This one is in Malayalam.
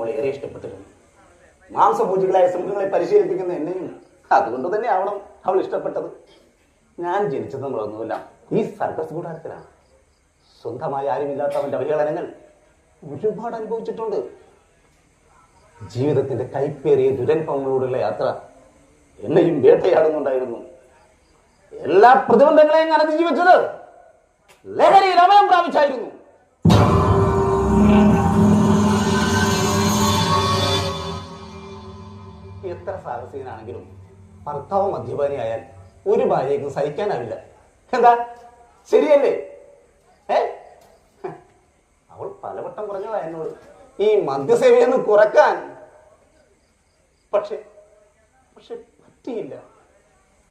വളരെ ഇഷ്ടപ്പെട്ടിരുന്നു. മാംസഭൂജികളായ സിംഹങ്ങളെ പരിശീലിപ്പിക്കുന്ന എന്നെയും അതുകൊണ്ട് തന്നെ ആവണം അവൾ ഇഷ്ടപ്പെട്ടത്. ഞാൻ ജനിച്ചത് പറഞ്ഞില്ല ഈ സർക്കസ് കൂടാരത്തിലാണ് സ്വന്തമായി ആരുമില്ലാത്ത അവന്റെ അവഹേളനങ്ങൾ ഒരുപാട് അനുഭവിച്ചിട്ടുണ്ട്. ജീവിതത്തിന്റെ കൈപ്പേറിയ ദുരനുഭവങ്ങളോടുള്ള യാത്ര എന്നെയും വേട്ടയാടുന്നുണ്ടായിരുന്നു. എല്ലാ പ്രതിബന്ധങ്ങളെയും ഞാൻ അതിജീവിച്ചത് ലഹരിയിൽ രമയം പ്രാപിച്ചായിരുന്നു. എത്ര സാഹസികനാണെങ്കിലും ഭർത്താവ് മദ്യപാനിയായാൽ ഒരു ഭാര്യയ്ക്കും സഹിക്കാനാവില്ല. എന്താ? ശരിയല്ലേ? ഏ? അവൾ പലവട്ടം പറഞ്ഞതാ എന്നോട്. ഈ മദ്യസേവയൊന്ന് കുറയ്ക്കാൻ. പക്ഷെ പക്ഷെ പറ്റിയില്ല.